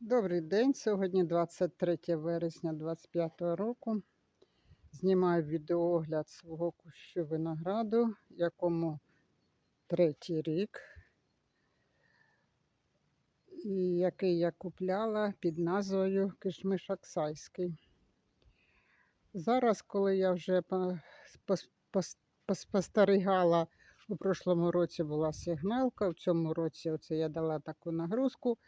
Добрий день. Сьогодні 23 вересня 2025 року. Знімаю відеоогляд свого кущу винограду, якому третій рік, і який я купляла під назвою Кишмиш Оксайський. Зараз, коли я вже по- пос- пос- пос- спостерігала, у прошлому році була сигналка, в цьому році оце я дала таку нагрузку.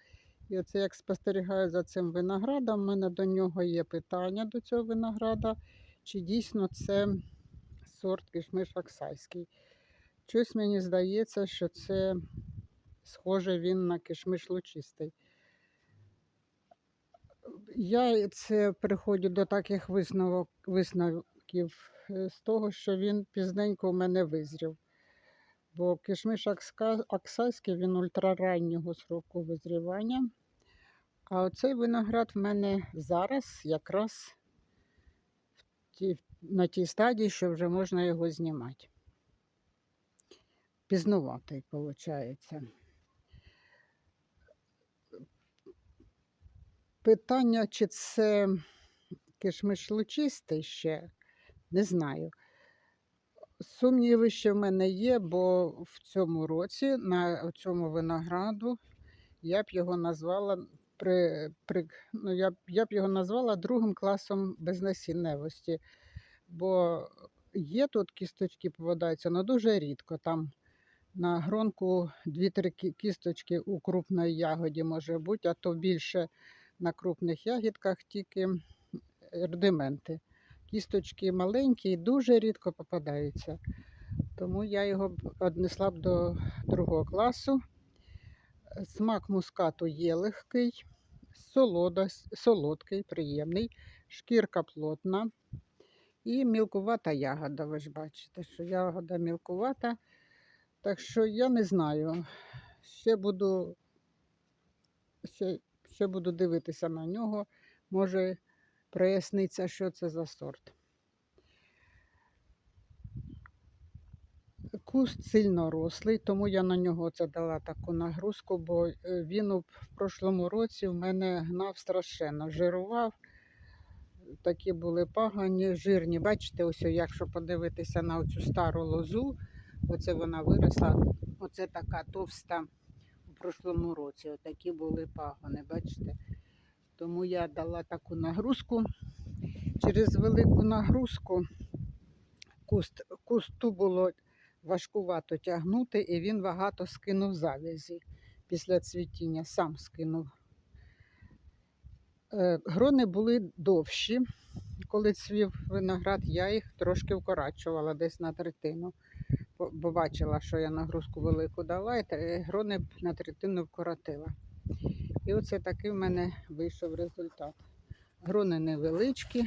І оце як спостерігаю за цим виноградом, в мене до нього є питання до цього винограда, чи дійсно це сорт кишмиш оксайський. Щось мені здається, що це схоже він на кишмиш лучистий. Я це приходжу до таких висновок, висновків е, з того, що він пізненько у мене визрів. Бо кишмиш оксайський він ультрараннього сроку визрівання. А оцей виноград в мене зараз якраз на тій стадії, що вже можна його знімати. Пізнуватий, виходить. Питання, чи це кишмиш лучистий ще, не знаю. Сумніви ще в мене є, бо в цьому році на цьому винограду я б його назвала при, при, ну, я, я б його назвала другим класом безнасінневості. Бо є тут кісточки попадаються, але дуже рідко. Там на гронку 2-3 кісточки у крупної ягоді може бути, а то більше на крупних ягідках тільки рудименти. Кісточки маленькі і дуже рідко попадаються. Тому я його б однесла б до другого класу. Смак мускату є легкий, солода, солодкий, приємний, шкірка плотна і мілкувата ягода. Ви ж бачите, що ягода мілкувата. Так що я не знаю. Ще буду, ще, ще буду дивитися на нього. Може проясниться, що це за сорт. Куст сильно рослий, тому я на нього це дала таку нагрузку, бо е, він в прошлому році в мене гнав страшенно, жирував. Такі були пагані, жирні. Бачите, ось якщо подивитися на цю стару лозу, оце вона виросла, оце така товста у прошлому році. Отакі були пагони, бачите? Тому я дала таку нагрузку. Через велику нагрузку куст, кусту було важкувато тягнути, і він багато скинув завязі після цвітіння, сам скинув. Е, Грони були довші. Коли цвів виноград, я їх трошки вкорачувала десь на третину. Бо- бачила, що я нагрузку велику дала, і грони на третину вкоротила. І оце такий в мене вийшов результат. Грони невеличкі.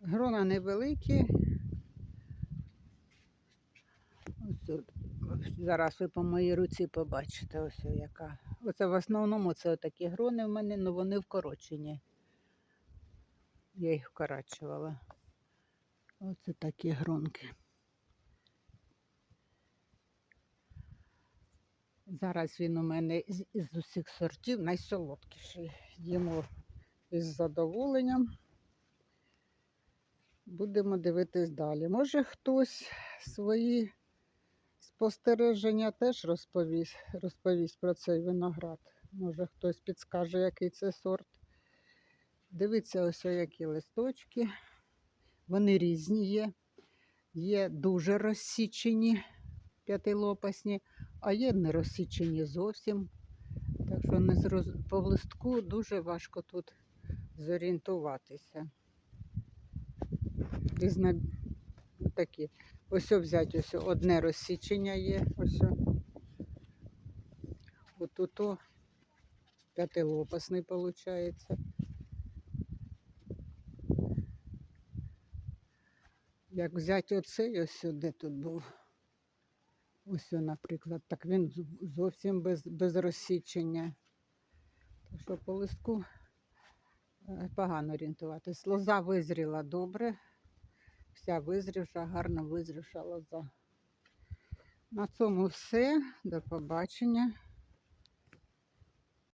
Грона невеликі. Ось. Зараз ви по моїй руці побачите, ось яка. Оце в основному це такі грони в мене, але вони вкорочені. Я їх вкорачувала. Оце такі гронки. Зараз він у мене з, усіх сортів найсолодкіший. Їмо із задоволенням. Будемо дивитись далі. Може хтось свої спостереження теж розповість, розповість про цей виноград. Може хтось підскаже, який це сорт. Дивіться, ось які листочки. Вони різні є. Є дуже розсічені п'ятилопасні, а є не розсічені зовсім. Так що не зроз... по листку дуже важко тут зорієнтуватися. Різно такі. Ось взяти, ось одне розсічення є. Ось. Отут п'ятилопасний виходить. Як взяти оцей, ось сюди тут був. Ось, наприклад, так він зовсім без, без розсічення. Так що по листку е, погано орієнтуватись. Лоза визріла добре. Вся визрівша, гарно визрівша лоза. На цьому все. До побачення.